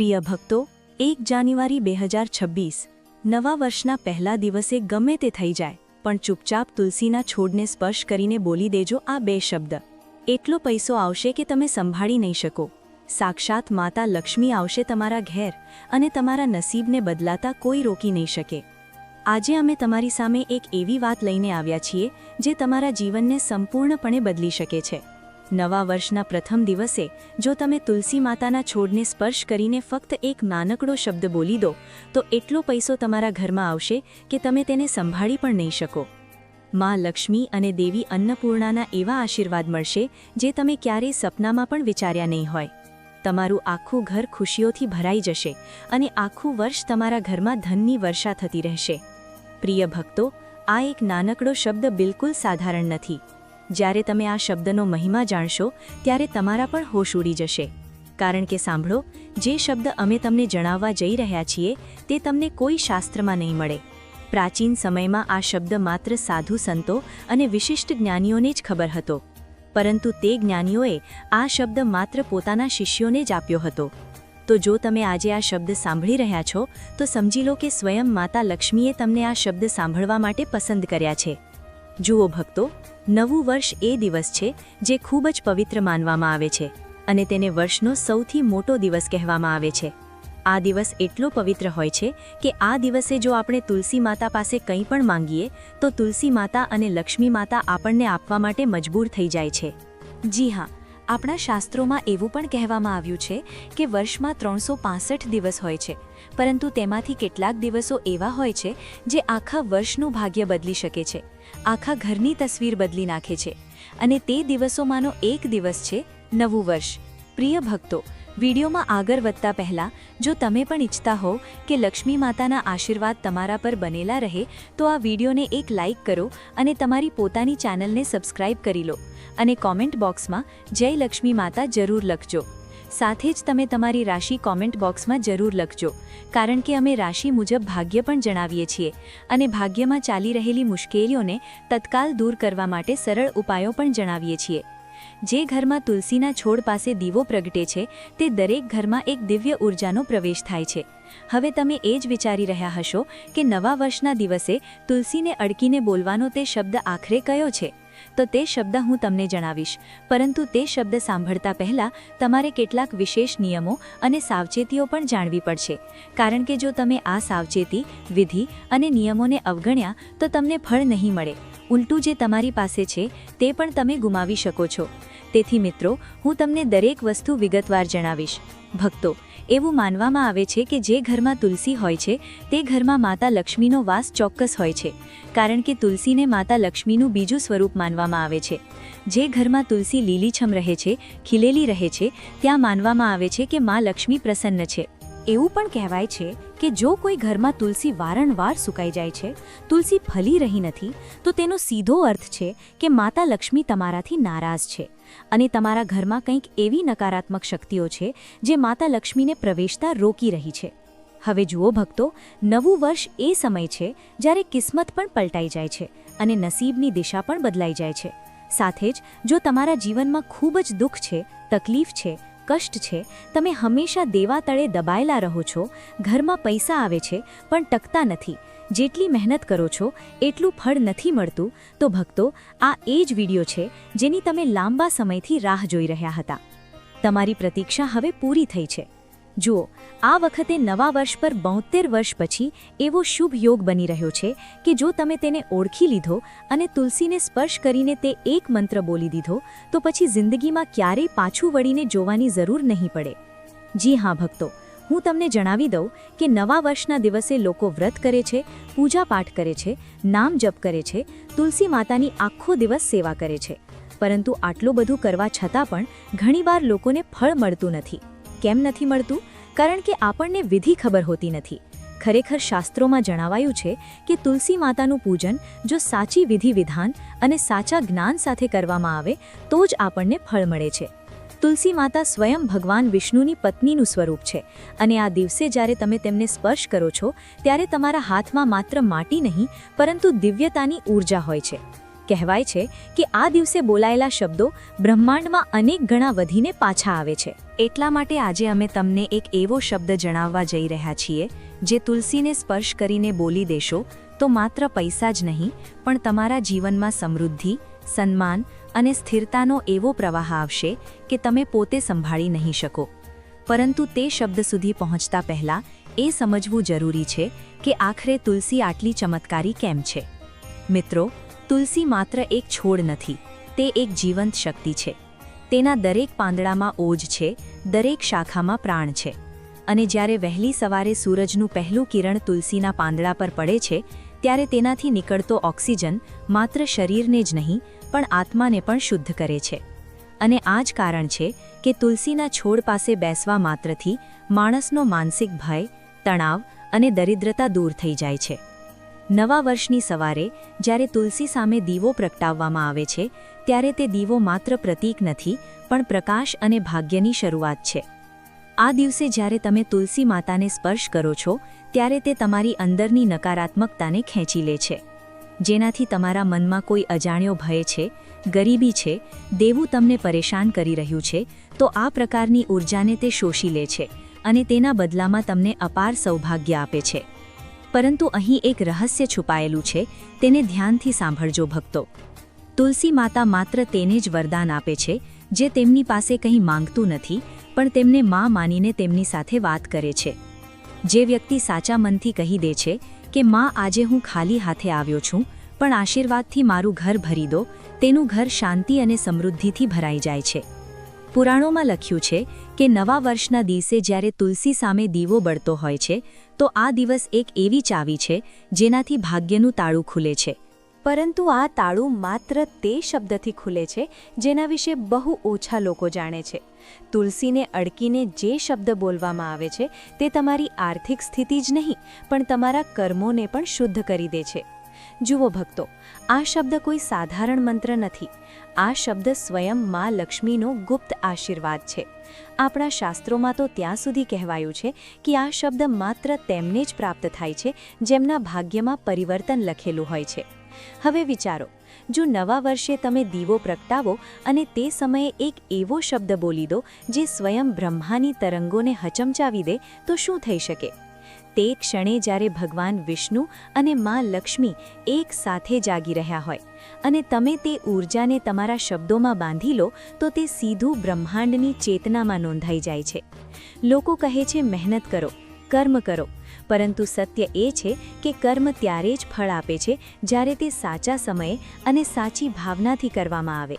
પ્રિય ભક્તો, એક જાન્યુઆરી બે હજાર છવ્વીસ, નવા વર્ષના પહેલા દિવસે ગમે તે થઈ જાય, પણ ચૂપચાપ તુલસીના છોડને સ્પર્શ કરીને બોલી દેજો આ બે શબ્દ. એટલો પૈસો આવશે કે તમે સંભાળી નહીં શકો. સાક્ષાત માતા લક્ષ્મી આવશે તમારા ઘેર અને તમારા નસીબને બદલાતા કોઈ રોકી નહીં શકે. આજે અમે તમારી સામે એક એવી વાત લઈને આવ્યા છીએ, જે તમારા જીવનને સંપૂર્ણપણે બદલી શકે છે. નવા વર્ષના પ્રથમ દિવસે, જો તમે તુલસી માતાના છોડને સ્પર્શ કરીને ફક્ત એક નાનકડો શબ્દ બોલી દો, તો એટલો પૈસો તમારા ઘરમાં આવશે કે તમે તેને સંભાળી પણ નહીં શકો. માં લક્ષ્મી અને દેવી અન્નપૂર્ણાના એવા આશીર્વાદ મળશે, જે તમે ક્યારેય સપનામાં પણ વિચાર્યા નહીં હોય. તમારું આખું ઘર ખુશીઓથી ભરાઈ જશે અને આખું વર્ષ તમારા ઘરમાં ધનની વર્ષા થતી રહેશે. પ્રિય ભક્તો, આ એક નાનકડો શબ્દ બિલકુલ સાધારણ નથી. જ્યારે તમે આ શબ્દનો મહિમા જાણશો, ત્યારે તમારા પણ હોશ ઉડી જશે. કારણ કે સાંભળો, જે શબ્દ અમે તમને જણાવવા જઈ રહ્યા છીએ, તે તમને કોઈ શાસ્ત્રમાં નહીં મળે. પ્રાચીન સમયમાં આ શબ્દ માત્ર સાધુ સંતો અને વિશિષ્ટ જ્ઞાનીઓને જ ખબર હતો. પરંતુ તે જ્ઞાનીઓએ આ શબ્દ માત્ર પોતાના શિષ્યોને જ આપ્યો હતો. તો જો તમે આજે આ શબ્દ સાંભળી રહ્યા છો, તો સમજી લો કે સ્વયં માતા લક્ષ્મીએ તમને આ શબ્દ સાંભળવા માટે પસંદ કર્યા છે. જુઓ ભક્તો નવું વર્ષ એ દિવસ છે જે ખૂબ જ પવિત્ર માનવામાં આવે છે અને તેને વર્ષનો સૌથી મોટો દિવસ કહેવામાં આવે છે. આ દિવસ એટલો પવિત્ર હોય છે કે આ દિવસે જો આપણે તુલસી માતા પાસે કંઈ પણ માંગીએ, તો તુલસી માતા અને લક્ષ્મી માતા આપણને આપવા માટે મજબૂર થઈ જાય છે. જી હા આપણા શાસ્ત્રોમાં એવું પણ કહેવામાં આવ્યું છે કે વર્ષમાં ત્રણસો દિવસ હોય છે. પરંતુ તેમાંથી કેટલાક દિવસો એવા હોય છે જે આખા વર્ષનું ભાગ્ય બદલી શકે છે. આખા ઘરની તસવીર બદલી નાખે છે. અને તે દિવસોમાંનો એક દિવસ છે નવું વર્ષ. પ્રિય ભક્તો વિડીયોમાં આગળ વધતા પહેલાં, જો તમે પણ ઈચ્છતા હો કે લક્ષ્મી માતાના આશીર્વાદ તમારા પર બનેલા રહે, તો આ વિડીયોને એક લાઇક કરો અને તમારી પોતાની ચેનલને સબસ્ક્રાઇબ કરી લો. અને કોમેન્ટ બોક્સમાં જય લક્ષ્મી માતા જરૂર લખજો. સાથે જ તમે તમારી રાશિ કોમેન્ટ બોક્સમાં જરૂર લખજો, કારણ કે અમે રાશિ મુજબ ભાગ્ય પણ જણાવીએ છીએ અને ભાગ્યમાં ચાલી રહેલી મુશ્કેલીઓને તત્કાલ દૂર કરવા માટે સરળ ઉપાયો પણ જણાવીએ છીએ. જે ઘરમાં તુલસીના છોડ પાસે દીવો પ્રગટે છે, તે દરેક ઘરમાં એક દિવ્ય ઉર્જાનો પ્રવેશ થાય છે. હવે તમે એ જ વિચારી રહ્યા હશો કે નવા વર્ષના દિવસે તુલસીને અડકીને બોલવાનો તે શબ્દ આખરે કયો છે? તો તે શબ્દ હું તમને જણાવીશ. પરંતુ તે શબ્દ સાંભળતા પહેલાં તમારે કેટલાક વિશેષ નિયમો અને સાવચેતીઓ પણ જાણવી પડશે. કારણ કે જો તમે આ સાવચેતી, વિધિ અને નિયમોને અવગણ્યા તો તમને ફળ નહીં મળે. ઉલટું જે તમારી પાસે છે તે પણ તમે ગુમાવી શકો છો. તેથી મિત્રો, હું તમને દરેક વસ્તુ વિગતવાર જણાવીશ. ભક્તો એવું માનવામાં આવે છે કે જે ઘરમાં તુલસી હોય છે, તે ઘરમાં માતા લક્ષ્મીનો વાસ ચોક્કસ હોય છે, કારણ કે તુલસીને માતા લક્ષ્મીનું બીજું સ્વરૂપ માનવામાં આવે છે. જે ઘરમાં તુલસી લીલીછમ રહે છે, ખીલેલી રહે છે, ત્યાં માનવામાં આવે છે કે મા લક્ષ્મી પ્રસન્ન છે. એવું પણ કહેવાય છે કે જો કોઈ ઘરમાં તુલસી વારંવાર સુકાઈ જાય છે, તુલસી ફલી રહી નથી, તો તેનો સીધો અર્થ છે કે માતા લક્ષ્મી તમારાથી નારાજ છે. અને તમારા ઘરમાં કંઈક એવી નકારાત્મક શક્તિઓ છે જે માતા લક્ષ્મીને પ્રવેશતા રોકી રહી છે. હવે જુઓ ભક્તો, નવું વર્ષ એ સમય છે જ્યારે કિસ્મત પણ પલટાઈ જાય છે અને નસીબની દિશા પણ બદલાઈ જાય છે. સાથે જ, જો તમારા જીવનમાં ખૂબ જ દુઃખ છે, તકલીફ છે કષ્ટ છે, તમે હંમેશા દેવા તળે દબાયેલા રહો છો, ઘરમાં પૈસા આવે છે, પણ ટકતા નથી. જેટલી મહેનત કરો છો, એટલું ફળ નથી મળતું. તો ભક્તો, આ એ જ વીડિયો છે, જેની તમે લાંબા સમયથી રાહ જોઈ રહ્યા હતા. તમારી પ્રતીક્ષા હવે પૂરી થઈ છે. જુઓ, આ વખતે નવા વર્ષ પર બોતેર વર્ષ પછી એવો શુભ યોગ બની રહ્યો છે કે જો તમે તેને ઓળખી લીધો અને તુલસીને સ્પર્શ કરીને તે એક મંત્ર બોલી દીધો, તો પછી જિંદગીમાં ક્યારેય પાછું વળીને જોવાની જરૂર નહીં પડે. જી હા, ભક્તો, હું તમને જણાવી દઉં કે નવા વર્ષના દિવસે લોકો વ્રત કરે છે પૂજાપાઠ કરે છે, નામ જપ કરે છે, તુલસી માતાની આખો દિવસ સેવા કરે છે. પરંતુ આટલું બધું કરવા છતાં પણ ઘણીવાર લોકોને ફળ મળતું નથી. કેમ નથી મળતું? કારણ કે આપણને વિધિ ખબર હોતી નથી. ખરેખર શાસ્ત્રોમાં જણાવાયું છે કે તુલસી માતાનું પૂજન જો સાચી વિધિ વિધાન અને સાચા જ્ઞાન સાથે કરવામાં આવે, તો જ આપણને ફળ મળે છે. તુલસી માતા સ્વયં ભગવાન વિષ્ણુની પત્નીનું સ્વરૂપ છે અને આ દિવસે જ્યારે તમે તેમને સ્પર્શ કરો છો, ત્યારે તમારા હાથમાં માત્ર માટી નહીં, પરંતુ દિવ્યતાની ઊર્જા હોય છે. કહેવાય છે કે આ દિવસે બોલાયેલા શબ્દો બ્રહ્માંડમાં અનેક ગણા વધીને પાછા આવે છે. એટલા માટે આજે અમે તમને એક એવો શબ્દ જણાવવા જઈ રહ્યા છીએ, જે તુલસીને સ્પર્શ કરીને બોલી દેશો, તો માત્ર પૈસા જ નહીં, પણ તમારા જીવનમાં સમૃદ્ધિ, સન્માન અને સ્થિરતાનો એવો પ્રવાહ આવશે કે તમે પોતે સંભાળી નહીં શકો. પરંતુ તે શબ્દ સુધી પહોંચતા પહેલાં એ સમજવું જરૂરી છે કે આખરે તુલસી આટલી ચમત્કારી કેમ છે? મિત્રો તુલસી માત્ર એક છોડ નથી, તે એક જીવંત શક્તિ છે. તેના દરેક પાંદડામાં ઓજ છે, દરેક શાખામાં પ્રાણ છે. અને જ્યારે વહેલી સવારે સૂરજનું પહેલું કિરણ તુલસીના પાંદડા પર પડે છે, ત્યારે તેનાથી નીકળતો ઓક્સિજન માત્ર શરીરને જ નહીં, પણ આત્માને પણ શુદ્ધ કરે છે. અને આ જ કારણ છે કે તુલસીના છોડ પાસે બેસવા માત્રથી માણસનો માનસિક ભય, તણાવ અને દરિદ્રતા દૂર થઈ જાય છે. નવા વર્ષની સવારે જ્યારે તુલસી સામે દીવો પ્રગટાવવામાં આવે છે, ત્યારે તે દીવો માત્ર પ્રતીક નથી, પણ પ્રકાશ અને ભાગ્યની શરૂઆત છે. આ દિવસે જ્યારે તમે તુલસી માતાને સ્પર્શ કરો છો, ત્યારે તે તમારી અંદરની નકારાત્મકતાને ખેંચી લે છે. જેનાથી તમારા મનમાં કોઈ અજાણ્યો ભય છે, ગરીબી છે, દેવું તમને પરેશાન કરી રહ્યું છે, તો આ પ્રકારની ઊર્જાને તે શોષી લે છે અને તેના બદલામાં તમને અપાર સૌભાગ્ય આપે છે. પરંતુ અહીં એક રહસ્ય છુપાયેલું છે, તેને ધ્યાનથી સાંભળજો ભક્તો. તુલસી માતા માત્ર તેને જ વરદાન આપે છે, જે તેમની પાસે કંઈ માંગતું નથી, પણ તેમને માં માનીને તેમની સાથે વાત કરે છે. જે વ્યક્તિ સાચા મનથી કહી દે છે કે, માં, આજે હું ખાલી હાથે આવ્યો છું, પણ આશીર્વાદથી મારું ઘર ભરી દો, તેનું ઘર શાંતિ અને સમૃદ્ધિથી ભરાઈ જાય છે. પુરાણોમાં લખ્યું છે કે નવા વર્ષના દિવસે જ્યારે તુલસી સામે દીવો બળતો હોય છે, તો આ દિવસ એક એવી ચાવી છે જેનાથી ભાગ્યનું તાળું ખુલે છે. પરંતુ આ તાળું માત્ર તે શબ્દથી ખુલે છે જેના વિશે બહુ ઓછા લોકો જાણે છે. તુલસીને અડકીને જે શબ્દ બોલવામાં આવે છે, તે તમારી આર્થિક સ્થિતિ જ નહીં, પણ તમારા કર્મોને પણ શુદ્ધ કરી દે છે. જુઓ ભક્તો, આ શબ્દ કોઈ સાધારણ મંત્ર નથી. આ શબ્દ સ્વયં મા લક્ષ્મીનો ગુપ્ત આશીર્વાદ છે. આપણા શાસ્ત્રોમાં તો ત્યાં સુધી કહેવાયું છે કે આ શબ્દ માત્ર તેમને જ પ્રાપ્ત થાય છે, જેમના ભાગ્યમાં પરિવર્તન લખેલું હોય છે. હવે વિચારો, જો નવા વર્ષે તમે દીવો પ્રગટાવો અને તે સમયે એક એવો શબ્દ બોલી દો, જે સ્વયં બ્રહ્માની તરંગોને હચમચાવી દે, તો શું થઈ શકે? તે ક્ષણે જ્યારે ભગવાન વિષ્ણુ અને માં લક્ષ્મી એક સાથે જાગી રહ્યા હોય અને તમે તે ઊર્જાને તમારા શબ્દોમાં બાંધી લો, તો તે સીધું બ્રહ્માંડની ચેતનામાં નોંધાઈ જાય છે. લોકો કહે છે, મહેનત કરો, કર્મ કરો. પરંતુ સત્ય એ છે કે કર્મ ત્યારે જ ફળ આપે છે જ્યારે તે સાચા સમયે અને સાચી ભાવનાથી કરવામાં આવે.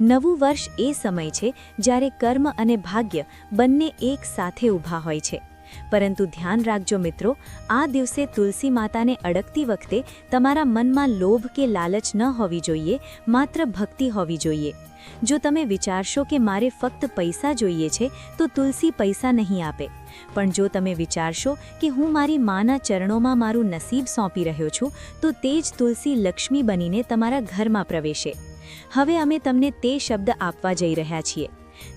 નવું વર્ષ એ સમય છે જ્યારે કર્મ અને ભાગ્ય બંને એક સાથે ઊભા હોય છે. પરંતુ ધ્યાન રાખજો મિત્રો, આ દિવસે તુલસી માતાને અડકતી વખતે તમારા મનમાં લોભ કે લાલચ ન હોવી જોઈએ, માત્ર ભક્તિ હોવી જોઈએ. જો તમે વિચારશો કે મારે ફક્ત પૈસા જોઈએ છે, તો તુલસી પૈસા નહીં આપે. પણ જો તમે વિચારશો કે હું મારી માના ચરણોમાં મારું નસીબ સોંપી રહ્યો છું, તો તે જ તુલસી લક્ષ્મી બનીને તમારા ઘરમાં પ્રવેશે. હવે અમે તમને તે શબ્દ આપવા જઈ રહ્યા છીએ.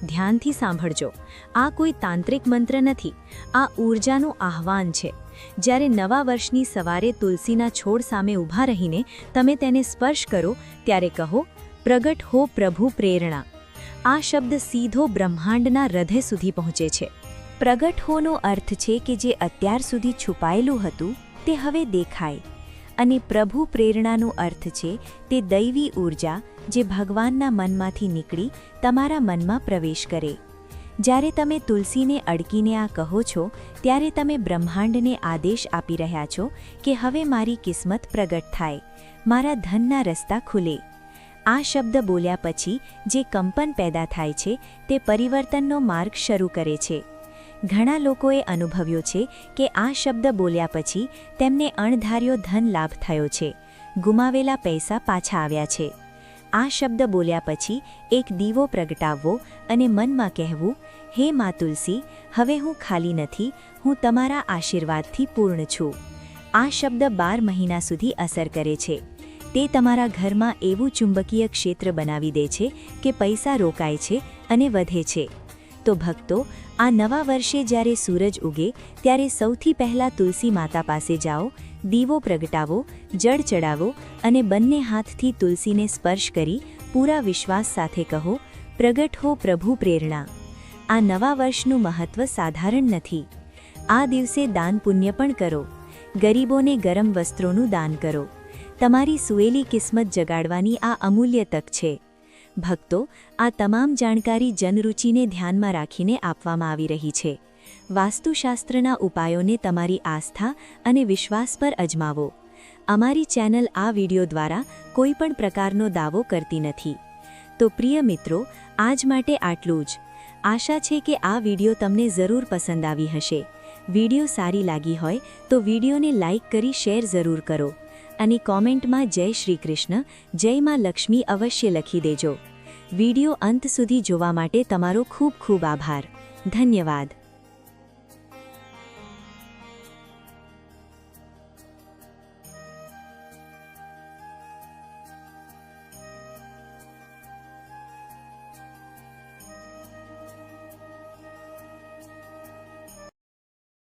ધ્યાનથી સાંભળજો. આ કોઈ તાંત્રિક મંત્ર નથી. આ ઊર્જાનું આહવાન છે. જ્યારે નવા વર્ષની સવારે તુલસીના છોડ સામે ઊભા રહીને તમે તેને સ્પર્શ કરો, ત્યારે કહો, પ્રગટ હો પ્રભુ પ્રેરણા. આ શબ્દ સીધો બ્રહ્માંડના હૃદય સુધી પહોંચે છે. પ્રગટ હોનો અર્થ છે કે જે અત્યાર સુધી છુપાયેલું હતું, તે હવે દેખાય. અને પ્રભુ પ્રેરણાનો અર્થ છે, તે દૈવી ઊર્જા જે ભગવાનના મનમાંથી નીકળી તમારા મનમાં પ્રવેશ કરે. જ્યારે તમે તુલસીને અડકીને આ કહો છો, ત્યારે તમે બ્રહ્માંડને આદેશ આપી રહ્યા છો કે હવે મારી કિસ્મત પ્રગટ થાય. મારા ધનના રસ્તા ખુલે. આ શબ્દ બોલ્યા પછી જે કંપન પેદા થાય છે, તે પરિવર્તનનો માર્ગ શરૂ કરે છે. ઘણા લોકોએ અનુભવ્યો છે કે આ શબ્દ બોલ્યા પછી તેમને અણધાર્યો ધન લાભ થયો છે. ગુમાવેલા પૈસા પાછા આવ્યા છે. આ શબ્દ બોલ્યા પછી એક દીવો પ્રગટાવવો અને મનમાં કહેવું, હે મા તુલસી, હવે હું ખાલી નથી, હું તમારા આશીર્વાદથી પૂર્ણ છું. આ શબ્દ બાર મહિના સુધી અસર કરે છે. તે તમારા ઘરમાં એવું ચુંબકીય ક્ષેત્ર બનાવી દે છે કે પૈસા રોકાય છે અને વધે છે. તો ભક્તો, આ નવા વર્ષે જ્યારે સૂરજ ઉગે, ત્યારે સૌથી પહેલાં તુલસી માતા પાસે જાઓ દીવો પ્રગટાવો, જળ ચડાવો અને બંને હાથથી તુલસીને સ્પર્શ કરી પૂરા વિશ્વાસ સાથે કહો, પ્રગટ હો પ્રભુ પ્રેરણા. આ નવા વર્ષનું મહત્વ સાધારણ નથી. આ દિવસે દાન પુણ્ય પણ કરો. ગરીબોને ગરમ વસ્ત્રોનું દાન કરો. તમારી સુએલી કિસ્મત જગાડવાની આ અમૂલ્ય તક છે. ભક્તો, આ તમામ જાણકારી જનરૂચિને ધ્યાનમાં રાખીને આપવામાં આવી રહી છે. વાસ્તુશાસ્ત્રના ઉપાયોને તમારી આસ્થા અને વિશ્વાસ પર અજમાવો. અમારી ચેનલ આ વિડિયો દ્વારા કોઈપણ પ્રકારનો દાવો કરતી નથી. તો પ્રિય મિત્રો, આજ માટે આટલું જ. આશા છે કે આ વિડિયો તમને જરૂર પસંદ આવી હશે. વિડિયો સારી લાગી હોય તો વિડિયોને લાઇક કરી શેર જરૂર કરો અને કોમેન્ટમાં જય શ્રી કૃષ્ણ, જય માં લક્ષ્મી અવશ્ય લખી દેજો. વિડિયો અંત સુધી જોવા માટે તમારો ખૂબ ખૂબ આભાર. ધન્યવાદ.